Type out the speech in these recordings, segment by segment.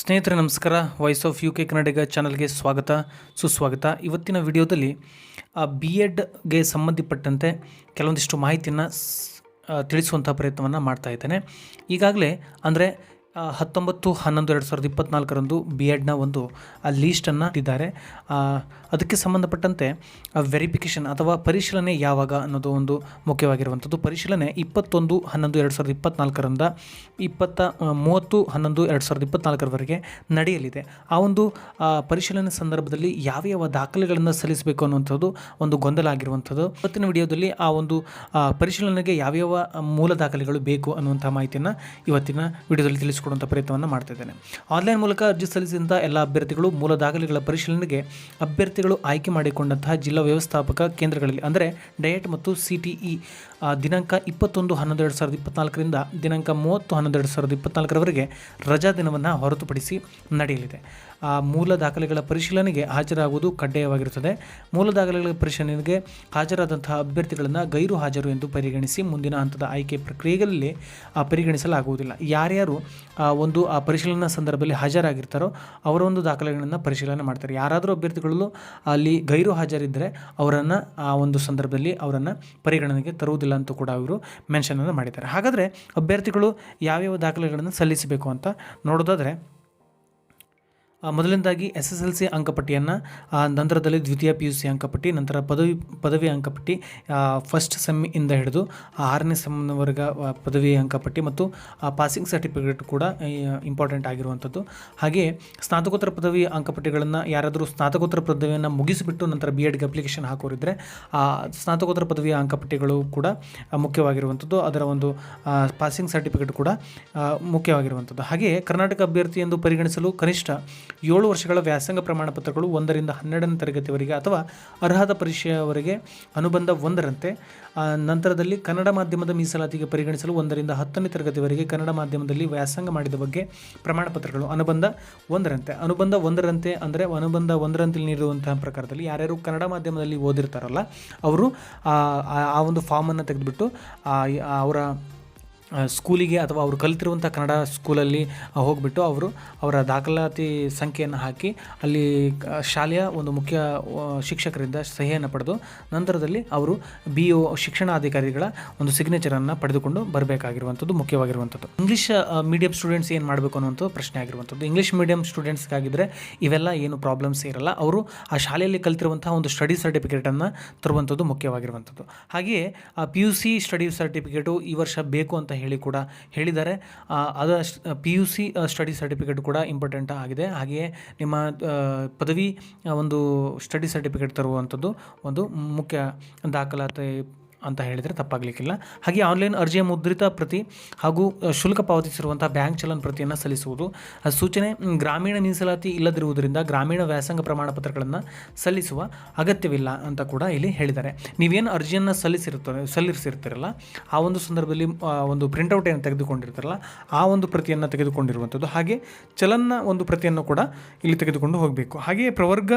ಸ್ನೇಹಿತರೆ, ನಮಸ್ಕಾರ. Voice of U K Kannadiga ಚಾನಲ್ಗೆ ಸ್ವಾಗತ, ಸುಸ್ವಾಗತ. ಇವತ್ತಿನ ವಿಡಿಯೋದಲ್ಲಿ ಬಿ ಎಡ್ಗೆ ಸಂಬಂಧಪಟ್ಟಂತೆ ಕೆಲವೊಂದಿಷ್ಟು ಮಾಹಿತಿಯನ್ನು ತಿಳಿಸುವಂಥ ಪ್ರಯತ್ನವನ್ನು ಮಾಡ್ತಾ ಇದ್ದೇನೆ. ಈಗಾಗಲೇ, ಅಂದರೆ ಹತ್ತೊಂಬತ್ತು, ಹನ್ನೊಂದು, ಎರಡು ಸಾವಿರದ ಇಪ್ಪತ್ನಾಲ್ಕರಂದು ಬಿ ಎಡ್ನ ಒಂದು ಲೀಸ್ಟನ್ನು ಇಟ್ಟಿದ್ದಾರೆ ಅದಕ್ಕೆ ಸಂಬಂಧಪಟ್ಟಂತೆ ವೆರಿಫಿಕೇಷನ್ ಅಥವಾ ಪರಿಶೀಲನೆ ಯಾವಾಗ ಅನ್ನೋದು ಒಂದು ಮುಖ್ಯವಾಗಿರುವಂಥದ್ದು. ಪರಿಶೀಲನೆ ಇಪ್ಪತ್ತೊಂದು, ಹನ್ನೊಂದು, ಎರಡು ಸಾವಿರದ ಇಪ್ಪತ್ನಾಲ್ಕರಿಂದ ಇಪ್ಪತ್ತ ಮೂವತ್ತು, ಹನ್ನೊಂದು, ಎರಡು ಸಾವಿರದ ಇಪ್ಪತ್ನಾಲ್ಕರವರೆಗೆ ನಡೆಯಲಿದೆ. ಆ ಒಂದು ಪರಿಶೀಲನೆ ಸಂದರ್ಭದಲ್ಲಿ ಯಾವ ಯಾವ ದಾಖಲೆಗಳನ್ನು ಸಲ್ಲಿಸಬೇಕು ಅನ್ನುವಂಥದ್ದು ಒಂದು ಗೊಂದಲ ಆಗಿರುವಂಥದ್ದು. ಇವತ್ತಿನ ವಿಡಿಯೋದಲ್ಲಿ ಆ ಒಂದು ಪರಿಶೀಲನೆಗೆ ಯಾವ್ಯಾವ ಮೂಲ ದಾಖಲೆಗಳು ಬೇಕು ಅನ್ನುವಂಥ ಮಾಹಿತಿಯನ್ನು ಇವತ್ತಿನ ವಿಡಿಯೋದಲ್ಲಿ ತಿಳಿಸಿಕೊಡುವಂಥ ಪ್ರಯತ್ನವನ್ನು ಮಾಡ್ತಾ ಇದ್ದೇನೆ. ಆನ್ಲೈನ್ ಮೂಲಕ ಅರ್ಜಿ ಸಲ್ಲಿಸಿದಂಥ ಎಲ್ಲ ಅಭ್ಯರ್ಥಿಗಳು ಮೂಲ ದಾಖಲೆಗಳ ಪರಿಶೀಲನೆಗೆ ಅಭ್ಯರ್ಥಿಗಳು ಆಯ್ಕೆ ಮಾಡಿಕೊಂಡಂತಹ ಜಿಲ್ಲಾ ವ್ಯವಸ್ಥಾಪಕ ಕೇಂದ್ರಗಳಲ್ಲಿ ಅಂದರೆ ಡಯಟ್ ಮತ್ತು ಸಿ ಟಿ ಇ ದಿನಾಂಕ ಇಪ್ಪತ್ತೊಂದು ಹನ್ನೊಂದು ಎರಡು ಸಾವಿರದ ಇಪ್ಪತ್ನಾಲ್ಕರಿಂದ ದಿನಾಂಕ ಮೂವತ್ತು ಹನ್ನೊಂದು ಎರಡು ಸಾವಿರದ ಇಪ್ಪತ್ನಾಲ್ಕರವರೆಗೆ ರಜಾ ದಿನವನ್ನು ಹೊರತುಪಡಿಸಿ ನಡೆಯಲಿದೆ. ಆ, ಮೂಲ ದಾಖಲೆಗಳ ಪರಿಶೀಲನೆಗೆ ಹಾಜರಾಗುವುದು ಕಡ್ಡಾಯವಾಗಿರುತ್ತದೆ. ಮೂಲ ದಾಖಲೆಗಳ ಪರಿಶೀಲನೆಗೆ ಹಾಜರಾದಂತಹ ಅಭ್ಯರ್ಥಿಗಳನ್ನು ಗೈರು ಹಾಜರು ಎಂದು ಪರಿಗಣಿಸಿ ಮುಂದಿನ ಹಂತದ ಆಯ್ಕೆ ಪ್ರಕ್ರಿಯೆಗಳಲ್ಲಿ ಪರಿಗಣಿಸಲಾಗುವುದಿಲ್ಲ. ಯಾರ್ಯಾರು ಒಂದು, ಆ ಪರಿಶೀಲನಾ ಸಂದರ್ಭದಲ್ಲಿ ಹಾಜರಾಗಿರ್ತಾರೋ, ಅವರ ಒಂದು ದಾಖಲೆಗಳನ್ನು ಪರಿಶೀಲನೆ ಮಾಡ್ತಾರೆ. ಯಾರಾದರೂ ಅಭ್ಯರ್ಥಿಗಳಲ್ಲೂ ಅಲ್ಲಿ ಗೈರು ಹಾಜರಿದ್ದರೆ ಅವರನ್ನು ಆ ಒಂದು ಸಂದರ್ಭದಲ್ಲಿ ಅವರನ್ನು ಪರಿಗಣನೆಗೆ ತರುವುದಿಲ್ಲ ಅಂತ ಕೂಡ ಅವರು ಮೆನ್ಷನನ್ನು ಮಾಡಿದ್ದಾರೆ. ಹಾಗಾದರೆ ಅಭ್ಯರ್ಥಿಗಳು ಯಾವ್ಯಾವ ದಾಖಲೆಗಳನ್ನು ಸಲ್ಲಿಸಬೇಕು ಅಂತ ನೋಡೋದಾದರೆ ಮೊದಲನೇದಾಗಿ ಎಸ್ ಎಸ್ ಎಲ್ ಸಿ ಅಂಕಪಟ್ಟಿಯನ್ನು ನಂತರದಲ್ಲಿ ದ್ವಿತೀಯ ಪಿ ಯು ಸಿ ಅಂಕಪಟ್ಟಿ, ನಂತರ ಪದವಿ ಪದವಿ ಅಂಕಪಟ್ಟಿ ಫಸ್ಟ್ ಸೆಮ್ ಇಂದ ಹಿಡಿದು ಆರನೇ ಸೆಮ್ನವರೆಗ ಪದವಿ ಅಂಕಪಟ್ಟಿ ಮತ್ತು ಪಾಸಿಂಗ್ ಸರ್ಟಿಫಿಕೇಟ್ ಕೂಡ ಇಂಪಾರ್ಟೆಂಟ್ ಆಗಿರುವಂಥದ್ದು. ಹಾಗೆಯೇ ಸ್ನಾತಕೋತ್ತರ ಪದವಿ ಅಂಕಪಟ್ಟಿಗಳನ್ನು ಯಾರಾದರೂ ಸ್ನಾತಕೋತ್ತರ ಪದವಿಯನ್ನು ಮುಗಿಸಿಬಿಟ್ಟು ನಂತರ ಬಿ ಎಡ್ಗೆ ಅಪ್ಲಿಕೇಶನ್ ಹಾಕೋರಿದ್ದರೆ ಆ, ಸ್ನಾತಕೋತ್ತರ ಪದವಿಯ ಅಂಕಪಟ್ಟಿಗಳು ಕೂಡ ಮುಖ್ಯವಾಗಿರುವಂಥದ್ದು. ಅದರ ಒಂದು ಪಾಸಿಂಗ್ ಸರ್ಟಿಫಿಕೇಟ್ ಕೂಡ ಮುಖ್ಯವಾಗಿರುವಂಥದ್ದು. ಹಾಗೆಯೇ ಕರ್ನಾಟಕ ಅಭ್ಯರ್ಥಿ ಎಂದು ಪರಿಗಣಿಸಲು ಕನಿಷ್ಠ ಏಳು ವರ್ಷಗಳ ವ್ಯಾಸಂಗ ಪ್ರಮಾಣ ಪತ್ರಗಳು ಒಂದರಿಂದ ಹನ್ನೆರಡನೇ ತರಗತಿವರೆಗೆ ಅಥವಾ ಅರ್ಹತಾ ಪರೀಕ್ಷೆಯವರೆಗೆ ಅನುಬಂಧ ಒಂದರಂತೆ. ನಂತರದಲ್ಲಿ ಕನ್ನಡ ಮಾಧ್ಯಮದ ಮೀಸಲಾತಿಗೆ ಪರಿಗಣಿಸಲು ಒಂದರಿಂದ ಹತ್ತನೇ ತರಗತಿವರೆಗೆ ಕನ್ನಡ ಮಾಧ್ಯಮದಲ್ಲಿ ವ್ಯಾಸಂಗ ಮಾಡಿದ ಬಗ್ಗೆ ಪ್ರಮಾಣ ಪತ್ರಗಳು ಅನುಬಂಧ ಒಂದರಂತೆ. ಅನುಬಂಧ ಒಂದರಂತೆ ಅಂದರೆ ಅನುಬಂಧ ಒಂದರಂತೆ ನೀಡುವಂತಹ ಪ್ರಕಾರದಲ್ಲಿ ಯಾರ್ಯಾರು ಕನ್ನಡ ಮಾಧ್ಯಮದಲ್ಲಿ ಓದಿರ್ತಾರಲ್ಲ, ಅವರು ಆ ಒಂದು ಫಾರ್ಮನ್ನು ತೆಗೆದುಬಿಟ್ಟು ಅವರ ಸ್ಕೂಲಿಗೆ ಅಥವಾ ಅವರು ಕಲಿತಿರುವಂಥ ಕನ್ನಡ ಸ್ಕೂಲಲ್ಲಿ ಹೋಗಿಬಿಟ್ಟು ಅವರು ಅವರ ದಾಖಲಾತಿ ಸಂಖ್ಯೆಯನ್ನು ಹಾಕಿ ಅಲ್ಲಿ ಶಾಲೆಯ ಒಂದು ಮುಖ್ಯ ಶಿಕ್ಷಕರಿಂದ ಸಹಿಯನ್ನು ಪಡೆದು ನಂತರದಲ್ಲಿ ಅವರು ಬಿ ಒ ಶಿಕ್ಷಣಾಧಿಕಾರಿಗಳ ಒಂದು ಸಿಗ್ನೇಚರನ್ನು ಪಡೆದುಕೊಂಡು ಬರಬೇಕಾಗಿರುವಂಥದ್ದು, ಮುಖ್ಯವಾಗಿರುವಂಥದ್ದು. ಇಂಗ್ಲೀಷ್ ಮೀಡಿಯಂ ಸ್ಟೂಡೆಂಟ್ಸ್ ಏನು ಮಾಡಬೇಕು ಅನ್ನುವಂಥ ಪ್ರಶ್ನೆ ಆಗಿರುವಂಥದ್ದು. ಇಂಗ್ಲೀಷ್ ಮೀಡಿಯಂ ಸ್ಟೂಡೆಂಟ್ಸ್ಗಾಗಿದ್ದರೆ ಇವೆಲ್ಲ ಏನು ಪ್ರಾಬ್ಲಮ್ಸ್ ಇರಲ್ಲ. ಅವರು ಆ ಶಾಲೆಯಲ್ಲಿ ಕಲಿತಿರುವಂಥ ಒಂದು ಸ್ಟಡಿ ಸರ್ಟಿಫಿಕೇಟನ್ನು ತರುವಂಥದ್ದು ಮುಖ್ಯವಾಗಿರುವಂಥದ್ದು. ಹಾಗೆಯೇ P U C study certificate ಈ ವರ್ಷ ಬೇಕು ಅಂತ ಹೇಳಿ ಕೂಡ ಹೇಳಿದ್ದಾರೆ. ಅದು P U C study certificate ಕೂಡ ಇಂಪಾರ್ಟೆಂಟ್ ಆಗಿದೆ. ಹಾಗೆಯೇ ನಿಮ್ಮ ಪದವಿ ಒಂದು ಸ್ಟಡಿ ಸರ್ಟಿಫಿಕೇಟ್ ತರುವಂಥದ್ದು ಒಂದು ಮುಖ್ಯ ದಾಖಲಾತಿ ಅಂತ ಹೇಳಿದರೆ ತಪ್ಪಾಗಲಿಕ್ಕಿಲ್ಲ. ಹಾಗೆ ಆನ್ಲೈನ್ ಅರ್ಜಿಯ ಮುದ್ರಿತ ಪ್ರತಿ ಹಾಗೂ ಶುಲ್ಕ ಪಾವತಿಸಿರುವಂಥ ಬ್ಯಾಂಕ್ ಚಲನ್ ಪ್ರತಿಯನ್ನು ಸಲ್ಲಿಸುವುದು. ಸೂಚನೆ ಗ್ರಾಮೀಣ ಮೀಸಲಾತಿ ಇಲ್ಲದಿರುವುದರಿಂದ ಗ್ರಾಮೀಣ ವ್ಯಾಸಂಗ ಪ್ರಮಾಣ ಪತ್ರಗಳನ್ನು ಸಲ್ಲಿಸುವ ಅಗತ್ಯವಿಲ್ಲ ಅಂತ ಕೂಡ ಇಲ್ಲಿ ಹೇಳಿದ್ದಾರೆ. ನೀವೇನು ಅರ್ಜಿಯನ್ನು ಸಲ್ಲಿಸಿರುತ್ತ ಸಲ್ಲಿಸಿರ್ತಿರಲ್ಲ, ಆ ಒಂದು ಸಂದರ್ಭದಲ್ಲಿ ಒಂದು ಪ್ರಿಂಟೌಟ್ ಏನು ತೆಗೆದುಕೊಂಡಿರ್ತಾರಲ್ಲ, ಆ ಒಂದು ಪ್ರತಿಯನ್ನು ತೆಗೆದುಕೊಂಡಿರುವಂಥದ್ದು ಹಾಗೆ ಚಲನ್ನ ಒಂದು ಪ್ರತಿಯನ್ನು ಕೂಡ ಇಲ್ಲಿ ತೆಗೆದುಕೊಂಡು ಹೋಗಬೇಕು. ಹಾಗೆಯೇ ಪ್ರವರ್ಗ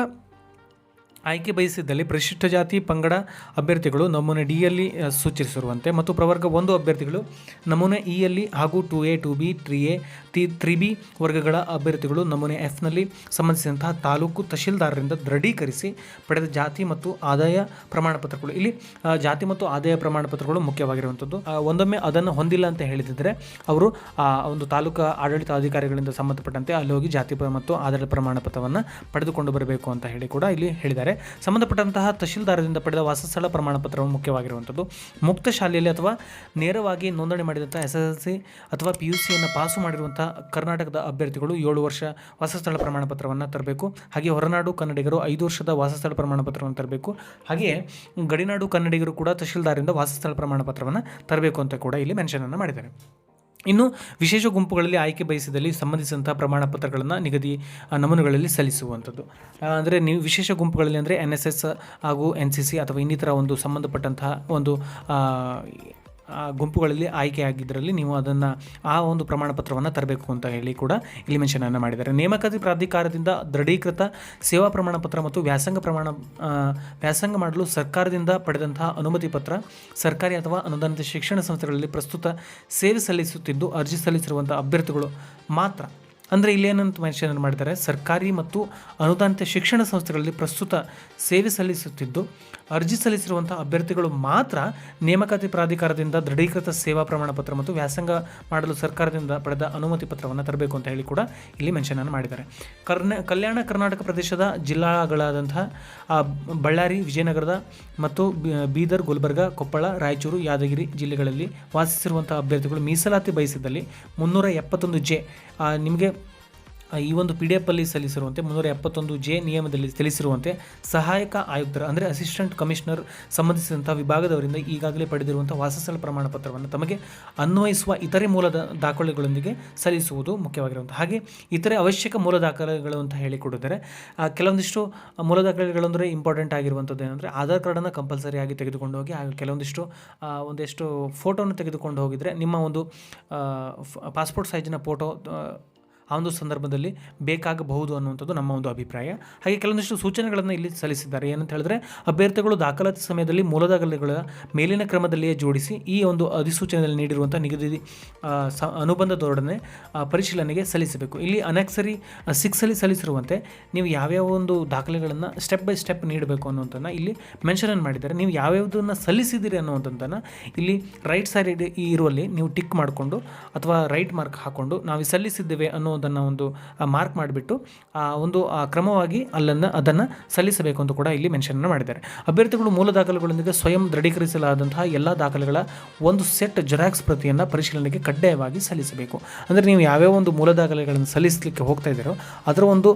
ಆಯ್ಕೆ ಬಯಸಿದ್ದಲ್ಲಿ ಪರಿಶಿಷ್ಟ ಜಾತಿ, ಪಂಗಡ ಅಭ್ಯರ್ಥಿಗಳು ನಮೂನೆ ಡಿಯಲ್ಲಿ ಸೂಚಿಸಿರುವಂತೆ ಮತ್ತು ಪ್ರವರ್ಗ ಒಂದು ಅಭ್ಯರ್ಥಿಗಳು ನಮೂನೆ ಇಯಲ್ಲಿ ಹಾಗೂ two A two B three A ತಿ ತ್ರೀ ಬಿ ವರ್ಗಗಳ ಅಭ್ಯರ್ಥಿಗಳು ನಮೂನೆ ಎಫ್ನಲ್ಲಿ ಸಂಬಂಧಿಸಿದಂತಹ ತಾಲೂಕು ತಹಶೀಲ್ದಾರರಿಂದ ದೃಢೀಕರಿಸಿ ಪಡೆದ ಜಾತಿ ಮತ್ತು ಆದಾಯ ಪ್ರಮಾಣ ಪತ್ರಗಳು ಇಲ್ಲಿ ಜಾತಿ ಮತ್ತು ಆದಾಯ ಪ್ರಮಾಣ ಪತ್ರಗಳು ಮುಖ್ಯವಾಗಿರುವಂಥದ್ದು ಒಂದೊಮ್ಮೆ ಅದನ್ನು ಹೊಂದಿಲ್ಲ ಅಂತ ಹೇಳಿದಿದ್ದರೆ ಅವರು, ಆ, ಒಂದು ತಾಲೂಕು ಆಡಳಿತ ಅಧಿಕಾರಿಗಳಿಂದ ಸಂಬಂಧಪಟ್ಟಂತೆ ಅಲ್ಲಿ ಹೋಗಿ ಜಾತಿ ಮತ್ತು ಆಧಾರ ಪ್ರಮಾಣ ಪತ್ರವನ್ನು ಪಡೆದುಕೊಂಡು ಬರಬೇಕು ಅಂತ ಹೇಳಿ ಕೂಡ ಇಲ್ಲಿ ಹೇಳಿದ್ದಾರೆ. ಸಂಬಂಧಪಟ್ಟಂತಹ ತಹಶೀಲ್ದಾರರಿಂದ ಪಡೆದ ವಾಸಸ್ಥಳ ಪ್ರಮಾಣ ಪತ್ರವು ಮುಖ್ಯವಾಗಿರುವಂಥದ್ದು. ಮುಕ್ತ ಶಾಲೆಯಲ್ಲಿ ಅಥವಾ ನೇರವಾಗಿ ನೋಂದಣಿ ಮಾಡಿದಂಥ ಎಸ್ ಎಸ್ ಎಲ್ ಸಿ ಅಥವಾ ಪಿ ಯು ಸಿಯನ್ನು ಪಾಸು ಮಾಡಿರುವಂಥ ಕರ್ನಾಟಕದ ಅಭ್ಯರ್ಥಿಗಳು ಏಳು ವರ್ಷ ವಾಸಸ್ಥಳ ಪ್ರಮಾಣ ಪತ್ರವನ್ನು ತರಬೇಕು. ಹಾಗೆ ಹೊರನಾಡು ಕನ್ನಡಿಗರು ಐದು ವರ್ಷದ ವಾಸಸ್ಥಳ ಪ್ರಮಾಣ ಪತ್ರವನ್ನು ತರಬೇಕು. ಹಾಗೆಯೇ ಗಡಿನಾಡು ಕನ್ನಡಿಗರು ಕೂಡ ತಹಶೀಲ್ದಾರರಿಂದ ವಾಸಸ್ಥಳ ಪ್ರಮಾಣ ಪತ್ರವನ್ನು ತರಬೇಕು ಅಂತ ಕೂಡ ಇಲ್ಲಿ ಮೆನ್ಷನನ್ನು ಮಾಡಿದ್ದಾರೆ. ಇನ್ನು ವಿಶೇಷ ಗುಂಪುಗಳಲ್ಲಿ ಆಯ್ಕೆ ಬಯಸಿದಲ್ಲಿ ಸಂಬಂಧಿಸಿದಂಥ ಪ್ರಮಾಣ ಪತ್ರಗಳನ್ನು ನಿಗದಿ ನಮೂನೆಗಳಲ್ಲಿ ಸಲ್ಲಿಸುವಂಥದ್ದು. ಅಂದರೆ ನೀವು ವಿಶೇಷ ಗುಂಪುಗಳಲ್ಲಿ ಅಂದರೆ ಎನ್ ಎಸ್ ಎಸ್ ಹಾಗೂ ಎನ್ ಸಿ ಸಿ ಅಥವಾ ಇನ್ನಿತರ ಒಂದು ಸಂಬಂಧಪಟ್ಟಂತಹ ಒಂದು ಗುಂಪುಗಳಲ್ಲಿ ಆಯ್ಕೆಯಾಗಿದ್ದರಲ್ಲಿ ನೀವು ಅದನ್ನು ಆ ಒಂದು ಪ್ರಮಾಣ ಪತ್ರವನ್ನು ತರಬೇಕು ಅಂತ ಹೇಳಿ ಕೂಡ ಇಲ್ಲಿ ಮೆನ್ಷನನ್ನು ಮಾಡಿದ್ದಾರೆ. ನೇಮಕಾತಿ ಪ್ರಾಧಿಕಾರದಿಂದ ದೃಢೀಕೃತ ಸೇವಾ ಪ್ರಮಾಣ ಪತ್ರ ಮತ್ತು ವ್ಯಾಸಂಗ ಪ್ರಮಾಣ ವ್ಯಾಸಂಗ ಮಾಡಲು ಸರ್ಕಾರದಿಂದ ಪಡೆದಂತಹ ಅನುಮತಿ ಪತ್ರ, ಸರ್ಕಾರಿ ಅಥವಾ ಅನುದಾನಿತ ಶಿಕ್ಷಣ ಸಂಸ್ಥೆಗಳಲ್ಲಿ ಪ್ರಸ್ತುತ ಸೇವೆ ಸಲ್ಲಿಸುತ್ತಿದ್ದು ಅರ್ಜಿ ಸಲ್ಲಿಸಿರುವಂಥ ಅಭ್ಯರ್ಥಿಗಳು ಮಾತ್ರ ಅಂದರೆ ಇಲ್ಲಿ ಏನಂತ ಮೆನ್ಷನ್ ಮಾಡಿದ್ದಾರೆ ಸರ್ಕಾರಿ ಮತ್ತು ಅನುದಾನಿತ ಶಿಕ್ಷಣ ಸಂಸ್ಥೆಗಳಲ್ಲಿ ಪ್ರಸ್ತುತ ಸೇವೆ ಸಲ್ಲಿಸುತ್ತಿದ್ದು, ಅರ್ಜಿ ಸಲ್ಲಿಸಿರುವಂಥ ಅಭ್ಯರ್ಥಿಗಳು ಮಾತ್ರ ನೇಮಕಾತಿ ಪ್ರಾಧಿಕಾರದಿಂದ ದೃಢೀಕೃತ ಸೇವಾ ಪ್ರಮಾಣ ಪತ್ರ ಮತ್ತು ವ್ಯಾಸಂಗ ಮಾಡಲು ಸರ್ಕಾರದಿಂದ ಪಡೆದ ಅನುಮತಿ ಪತ್ರವನ್ನು ತರಬೇಕು ಅಂತ ಹೇಳಿ ಕೂಡ ಇಲ್ಲಿ ಮೆನ್ಷನ್ ಅನ್ನು ಮಾಡಿದ್ದಾರೆ. ಕರ್ನ, ಕಲ್ಯಾಣ ಕರ್ನಾಟಕ ಪ್ರದೇಶದ ಜಿಲ್ಲಾಗಳಾದಂತಹ ಬಳ್ಳಾರಿ, ವಿಜಯನಗರದ ಮತ್ತು ಬೀದರ್, ಗುಲ್ಬರ್ಗ, ಕೊಪ್ಪಳ, ರಾಯಚೂರು, ಯಾದಗಿರಿ ಜಿಲ್ಲೆಗಳಲ್ಲಿ ವಾಸಿಸಿರುವಂಥ ಅಭ್ಯರ್ಥಿಗಳು ಮೀಸಲಾತಿ ಬಯಸಿದಲ್ಲಿ ಮುನ್ನೂರ ಎಪ್ಪತ್ತೊಂದು ಜೆ ನಿಮಗೆ ಆ, ಈ ಒಂದು ಪಿ ಡಿ ಎಫಲ್ಲಿ ಸಲ್ಲಿಸಿರುವಂತೆ, ಮುನ್ನೂರ ಎಪ್ಪತ್ತೊಂದು ಜೆ ನಿಯಮದಲ್ಲಿ ತಿಳಿಸಿರುವಂತೆ, ಸಹಾಯಕ ಆಯುಕ್ತರ, ಅಂದರೆ ಅಸಿಸ್ಟೆಂಟ್ ಕಮಿಷನರ್ ಸಂಬಂಧಿಸಿದಂಥ ವಿಭಾಗದವರಿಂದ ಈಗಾಗಲೇ ಪಡೆದಿರುವಂಥ ವಾಸಸ್ಥಳ ಪ್ರಮಾಣ ಪತ್ರವನ್ನು ತಮಗೆ ಅನ್ವಯಿಸುವ ಇತರೆ ಮೂಲದ ದಾಖಲೆಗಳೊಂದಿಗೆ ಸಲ್ಲಿಸುವುದು ಮುಖ್ಯವಾಗಿರುವಂಥ ಹಾಗೆ ಇತರೆ ಅವಶ್ಯಕ ಮೂಲ ದಾಖಲೆಗಳು ಅಂತ ಹೇಳಿಕೊಡಿದರೆ ಕೆಲವೊಂದಿಷ್ಟು ಮೂಲ ದಾಖಲೆಗಳಂದರೆ ಇಂಪಾರ್ಟೆಂಟ್ ಆಗಿರುವಂಥದ್ದು ಏನಂದರೆ, ಆಧಾರ್ ಕಾರ್ಡನ್ನು ಕಂಪಲ್ಸರಿ ಆಗಿ ತೆಗೆದುಕೊಂಡು ಹೋಗಿ, ಹಾಗೆ ಕೆಲವೊಂದಿಷ್ಟು ಒಂದಿಷ್ಟು ಫೋಟೋನ ತೆಗೆದುಕೊಂಡು ಹೋಗಿದರೆ, ನಿಮ್ಮ ಒಂದು ಪಾಸ್ಪೋರ್ಟ್ ಸೈಜಿನ ಫೋಟೋ ಆ ಒಂದು ಸಂದರ್ಭದಲ್ಲಿ ಬೇಕಾಗಬಹುದು ಅನ್ನುವಂಥದ್ದು ನಮ್ಮ ಒಂದು ಅಭಿಪ್ರಾಯ. ಹಾಗೆ ಕೆಲವೊಂದಿಷ್ಟು ಸೂಚನೆಗಳನ್ನು ಇಲ್ಲಿ ಸಲ್ಲಿಸಿದ್ದಾರೆ. ಏನಂತ ಹೇಳಿದ್ರೆ, ಅಭ್ಯರ್ಥಿಗಳು ದಾಖಲಾತಿ ಸಮಯದಲ್ಲಿ ಮೂಲ ದಾಖಲೆಗಳ ಮೇಲಿನ ಕ್ರಮದಲ್ಲಿಯೇ ಜೋಡಿಸಿ ಈ ಒಂದು ಅಧಿಸೂಚನೆಯಲ್ಲಿ ನೀಡಿರುವಂಥ ನಿಗದಿ ಅನುಬಂಧದೊಡನೆ ಪರಿಶೀಲನೆಗೆ ಸಲ್ಲಿಸಬೇಕು. ಇಲ್ಲಿ ಅನೆಕ್ಸರಿ ಸಿಕ್ಸಲ್ಲಿ ಸಲ್ಲಿಸಿರುವಂತೆ ನೀವು ಯಾವ್ಯಾವ ಒಂದು ದಾಖಲೆಗಳನ್ನು ಸ್ಟೆಪ್ ಬೈ ಸ್ಟೆಪ್ ನೀಡಬೇಕು ಅನ್ನುವಂಥದ್ದನ್ನು ಇಲ್ಲಿ ಮೆನ್ಷನ್ ಮಾಡಿದ್ದಾರೆ. ನೀವು ಯಾವ್ಯಾವುದನ್ನು ಸಲ್ಲಿಸಿದ್ದೀರಿ ಅನ್ನುವಂಥದ್ದನ್ನು ಇಲ್ಲಿ ರೈಟ್ ಸೈಡ್ ಇರುವಲ್ಲಿ ನೀವು ಟಿಕ್ ಮಾಡಿಕೊಂಡು ಅಥವಾ ರೈಟ್ ಮಾರ್ಕ್ ಹಾಕ್ಕೊಂಡು ನಾವು ಸಲ್ಲಿಸಿದ್ದೇವೆ ಅನ್ನೋದನ್ನು ಒಂದು ಮಾರ್ಕ್ ಮಾಡಿಬಿಟ್ಟು ಒಂದು ಕ್ರಮವಾಗಿ ಅಲ್ಲನ್ನು, ಅದನ್ನು ಸಲ್ಲಿಸಬೇಕು ಅಂತ ಕೂಡ ಇಲ್ಲಿ ಮೆನ್ಷನ್ ಮಾಡಿದ್ದಾರೆ. ಅಭ್ಯರ್ಥಿಗಳು ಮೂಲ ದಾಖಲೆಗಳೊಂದಿಗೆ ಸ್ವಯಂ ದೃಢೀಕರಿಸಲಾದಂತಹ ಎಲ್ಲ ದಾಖಲೆಗಳ ಒಂದು ಸೆಟ್ ಜೆರಾಕ್ಸ್ ಪ್ರತಿಯನ್ನು ಪರಿಶೀಲನೆಗೆ ಕಡ್ಡಾಯವಾಗಿ ಸಲ್ಲಿಸಬೇಕು. ಅಂದರೆ ನೀವು ಯಾವ್ಯಾವ ಒಂದು ಮೂಲ ದಾಖಲೆಗಳನ್ನು ಸಲ್ಲಿಸಲಿಕ್ಕೆ ಹೋಗ್ತಾ ಇದ್ದೀರೋ, ಅದರ ಒಂದು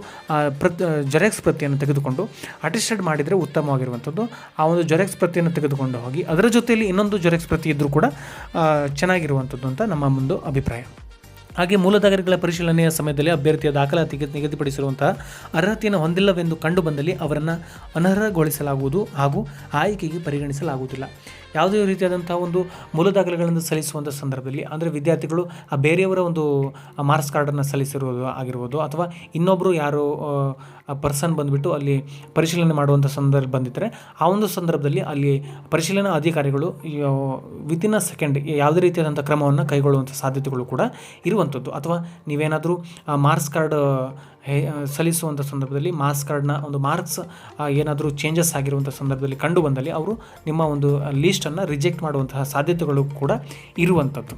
ಪ್ರತಿ ಜೆರಾಕ್ಸ್ ಪ್ರತಿಯನ್ನು ತೆಗೆದುಕೊಂಡು ಅಟೆಸ್ಟೆಡ್ ಮಾಡಿದರೆ ಉತ್ತಮವಾಗಿರುವಂಥದ್ದು. ಆ ಒಂದು ಜೆರಾಕ್ಸ್ ಪ್ರತಿಯನ್ನು ತೆಗೆದುಕೊಂಡು ಹೋಗಿ, ಅದರ ಜೊತೆಯಲ್ಲಿ ಇನ್ನೊಂದು ಜೆರಾಕ್ಸ್ ಪ್ರತಿ ಇದ್ದರೂ ಕೂಡ ಚೆನ್ನಾಗಿರುವಂಥದ್ದು ಅಂತ ನಮ್ಮ ಒಂದು ಅಭಿಪ್ರಾಯ. ಹಾಗೆ ಮೂಲ ದಾಖಲೆಗಳ ಪರಿಶೀಲನೆಯ ಸಮಯದಲ್ಲಿ ಅಭ್ಯರ್ಥಿಯ ದಾಖಲಾತಿಗೆ ನಿಗದಿಪಡಿಸಿರುವಂತಹ ಅರ್ಹತೆಯನ್ನು ಹೊಂದಿಲ್ಲವೆಂದು ಕಂಡು ಬಂದಲ್ಲಿ ಅವರನ್ನು ಅನರ್ಹಗೊಳಿಸಲಾಗುವುದು ಹಾಗೂ ಆಯ್ಕೆಗೆ ಪರಿಗಣಿಸಲಾಗುವುದಿಲ್ಲ. ಯಾವುದೇ ರೀತಿಯಾದಂಥ ಒಂದು ಮೂಲ ದಾಖಲೆಗಳನ್ನು ಸಲ್ಲಿಸುವಂಥ ಸಂದರ್ಭದಲ್ಲಿ, ಅಂದರೆ ವಿದ್ಯಾರ್ಥಿಗಳು ಆ ಬೇರೆಯವರ ಒಂದು ಮಾರ್ಕ್ಸ್ ಕಾರ್ಡನ್ನು ಸಲ್ಲಿಸಿರುವುದು ಆಗಿರ್ಬೋದು ಅಥವಾ ಇನ್ನೊಬ್ಬರು ಯಾರು ಪರ್ಸನ್ ಬಂದುಬಿಟ್ಟು ಅಲ್ಲಿ ಪರಿಶೀಲನೆ ಮಾಡುವಂಥ ಸಂದರ್ಭ ಬಂದಿದ್ದರೆ, ಆ ಒಂದು ಸಂದರ್ಭದಲ್ಲಿ ಅಲ್ಲಿ ಪರಿಶೀಲನಾ ಅಧಿಕಾರಿಗಳು ವಿತಿನ್ ಅ ಸೆಕೆಂಡ್ ಯಾವುದೇ ರೀತಿಯಾದಂಥ ಕ್ರಮವನ್ನು ಕೈಗೊಳ್ಳುವಂಥ ಸಾಧ್ಯತೆಗಳು ಕೂಡ ಇರುವಂಥದ್ದು ಅಥವಾ ನೀವೇನಾದರೂ ಮಾರ್ಕ್ಸ್ ಕಾರ್ಡ್ ಹೇ ಸಲ್ಲಿಸುವಂಥ ಸಂದರ್ಭದಲ್ಲಿ ಮಾರ್ಕ್ಸ್ ಕಾರ್ಡ್ನ ಒಂದು ಮಾರ್ಕ್ಸ್ ಏನಾದರೂ ಚೇಂಜಸ್ ಆಗಿರುವಂಥ ಸಂದರ್ಭದಲ್ಲಿ ಕಂಡು ಬಂದಲ್ಲಿ ಅವರು ನಿಮ್ಮ ಒಂದು ಲೀಸ್ಟನ್ನು ರಿಜೆಕ್ಟ್ ಮಾಡುವಂತಹ ಸಾಧ್ಯತೆಗಳು ಕೂಡ ಇರುವಂಥದ್ದು.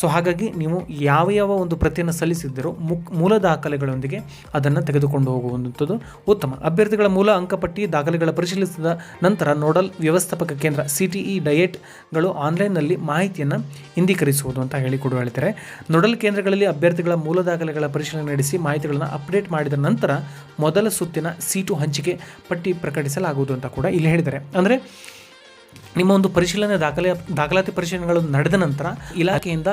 ಸೊ ಹಾಗಾಗಿ ನೀವು ಯಾವ ಯಾವ ಒಂದು ಪ್ರತಿಯನ್ನು ಸಲ್ಲಿಸಿದ್ದರೂ ಮುಕ್, ಮೂಲ ದಾಖಲೆಗಳೊಂದಿಗೆ ಅದನ್ನು ತೆಗೆದುಕೊಂಡು ಹೋಗುವಂಥದ್ದು ಉತ್ತಮ. ಅಭ್ಯರ್ಥಿಗಳ ಮೂಲ ಅಂಕಪಟ್ಟಿ, ದಾಖಲೆಗಳ ಪರಿಶೀಲಿಸಿದ ನಂತರ ನೋಡಲ್ ವ್ಯವಸ್ಥಾಪಕ ಕೇಂದ್ರ ಸಿ ಟಿ ಇ ಡಯೆಟ್ಗಳು ಆನ್ಲೈನ್ನಲ್ಲಿ ಮಾಹಿತಿಯನ್ನು ಇಂದೀಕರಿಸುವುದು ಅಂತ ಹೇಳಿ ಕೂಡ ಹೇಳ್ತಾರೆ. ನೋಡಲ್ ಕೇಂದ್ರಗಳಲ್ಲಿ ಅಭ್ಯರ್ಥಿಗಳ ಮೂಲ ದಾಖಲೆಗಳ ಪರಿಶೀಲನೆ ನಡೆಸಿ ಮಾಹಿತಿಗಳನ್ನು ಅಪ್ಡೇಟ್ ಮಾಡಿದ ನಂತರ ಮೊದಲ ಸುತ್ತಿನ ಸೀಟು ಹಂಚಿಕೆ ಪಟ್ಟಿ ಪ್ರಕಟಿಸಲಾಗುವುದು ಅಂತ ಕೂಡ ಇಲ್ಲಿ ಹೇಳಿದ್ದಾರೆ. ಅಂದರೆ ನಿಮ್ಮ ಒಂದು ಪರಿಶೀಲನೆ ದಾಖಲೆ, ದಾಖಲಾತಿ ಪರಿಶೀಲನೆಗಳು ನಡೆದ ನಂತರ ಇಲಾಖೆಯಿಂದ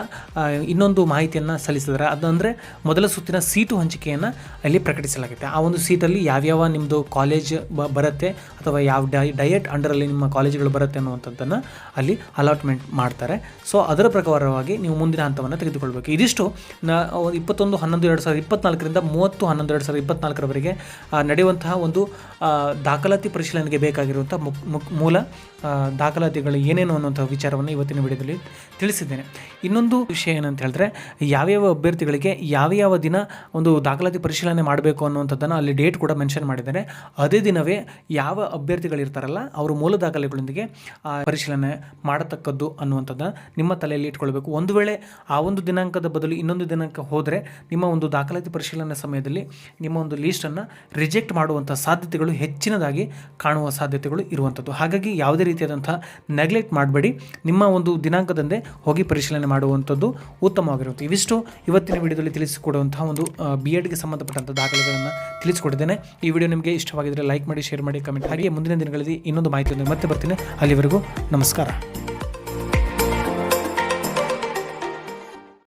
ಇನ್ನೊಂದು ಮಾಹಿತಿಯನ್ನು ಸಲ್ಲಿಸಿದ್ದಾರೆ ಅದಂದರೆ ಮೊದಲ ಸುತ್ತಿನ ಸೀಟು ಹಂಚಿಕೆಯನ್ನು ಅಲ್ಲಿ ಪ್ರಕಟಿಸಲಾಗುತ್ತೆ ಆ ಒಂದು ಸೀಟಲ್ಲಿ ಯಾವ್ಯಾವ ನಿಮ್ಮದು ಕಾಲೇಜ್ ಬ, ಬರುತ್ತೆ ಅಥವಾ ಯಾವ ಡೈ, ಡಯಟ್ ಅಂಡರಲ್ಲಿ ನಿಮ್ಮ ಕಾಲೇಜುಗಳು ಬರುತ್ತೆ ಅನ್ನುವಂಥದ್ದನ್ನು ಅಲ್ಲಿ ಅಲಾಟ್ಮೆಂಟ್ ಮಾಡ್ತಾರೆ. ಸೊ, ಅದರ ಪ್ರಕಾರವಾಗಿ ನೀವು ಮುಂದಿನ ಹಂತವನ್ನು ತೆಗೆದುಕೊಳ್ಬೇಕು. ಇದಿಷ್ಟು, ನ ಇಪ್ಪತ್ತೊಂದು, ಹನ್ನೊಂದು, ಎರಡು ಸಾವಿರದ ಇಪ್ಪತ್ನಾಲ್ಕರಿಂದ ಮೂವತ್ತು, ಹನ್ನೊಂದು, ಎರಡು ಸಾವಿರದ ಇಪ್ಪತ್ತ್ನಾಲ್ಕರವರೆಗೆ ನಡೆಯುವಂತಹ ಒಂದು ದಾಖಲಾತಿ ಪರಿಶೀಲನೆಗೆ ಬೇಕಾಗಿರುವಂಥ ಮುಕ್ ಮುಕ್, ಮೂಲ ದಾಖಲಾತಿಗಳು ಏನೇನು ಅನ್ನುವಂಥ ವಿಚಾರವನ್ನು ಇವತ್ತಿನ ವಿಡಿಯೋದಲ್ಲಿ ತಿಳಿಸಿದ್ದೇನೆ. ಇನ್ನೊಂದು ವಿಷಯ ಏನಂತ ಹೇಳಿದ್ರೆ, ಯಾವ್ಯಾವ ಅಭ್ಯರ್ಥಿಗಳಿಗೆ ಯಾವ ಯಾವ ದಿನ ಒಂದು ದಾಖಲಾತಿ ಪರಿಶೀಲನೆ ಮಾಡಬೇಕು ಅನ್ನುವಂಥದ್ದನ್ನು ಅಲ್ಲಿ ಡೇಟ್ ಕೂಡ ಮೆನ್ಷನ್ ಮಾಡಿದ್ದಾರೆ. ಅದೇ ದಿನವೇ ಯಾವ ಅಭ್ಯರ್ಥಿಗಳಿರ್ತಾರಲ್ಲ ಅವರು ಮೂಲ ದಾಖಲೆಗಳೊಂದಿಗೆ ಪರಿಶೀಲನೆ ಮಾಡತಕ್ಕದ್ದು ಅನ್ನುವಂಥದ್ದನ್ನು ನಿಮ್ಮ ತಲೆಯಲ್ಲಿ ಇಟ್ಕೊಳ್ಬೇಕು. ಒಂದು ವೇಳೆ ಆ ಒಂದು ದಿನಾಂಕದ ಬದಲು ಇನ್ನೊಂದು ದಿನಾಂಕ ಹೋದರೆ ನಿಮ್ಮ ಒಂದು ದಾಖಲಾತಿ ಪರಿಶೀಲನೆ ಸಮಯದಲ್ಲಿ ನಿಮ್ಮ ಒಂದು ಲೀಸ್ಟನ್ನು ರಿಜೆಕ್ಟ್ ಮಾಡುವಂಥ ಸಾಧ್ಯತೆಗಳು ಹೆಚ್ಚಿನದಾಗಿ ಕಾಣುವ ಸಾಧ್ಯತೆಗಳು ಇರುವಂಥದ್ದು. ಹಾಗಾಗಿ ಯಾವುದೇ ರೀತಿಯಾದಂಥ ನೆಗ್ಲೆಕ್ಟ್ ಮಾಡಬೇಡಿ. ನಿಮ್ಮ ಒಂದು ದಿನಾಂಕದಂದೇ ಹೋಗಿ ಪರಿಶೀಲನೆ ಮಾಡುವಂಥದ್ದು ಉತ್ತಮವಾಗಿರುತ್ತೆ. ಇವಿಷ್ಟು ಇವತ್ತಿನ ವಿಡಿಯೋದಲ್ಲಿ ತಿಳಿಸಿಕೊಡುವಂತಹ ಒಂದು ಬಿ ಎಡ್ಗೆ ಸಂಬಂಧಪಟ್ಟಂಥ ದಾಖಲೆಗಳನ್ನು ತಿಳಿಸಿಕೊಟ್ಟಿದ್ದೇನೆ. ಈ ವಿಡಿಯೋ ನಿಮಗೆ ಇಷ್ಟವಾಗಿದ್ದರೆ ಲೈಕ್ ಮಾಡಿ, ಶೇರ್ ಮಾಡಿ, ಕಮೆಂಟ್ ಹಾಗೆ ಮುಂದಿನ ದಿನಗಳಲ್ಲಿ ಇನ್ನೊಂದು ಮಾಹಿತಿಯೊಂದಿಗೆ ಮತ್ತೆ ಬರ್ತೀನಿ. ಅಲ್ಲಿವರೆಗೂ ನಮಸ್ಕಾರ.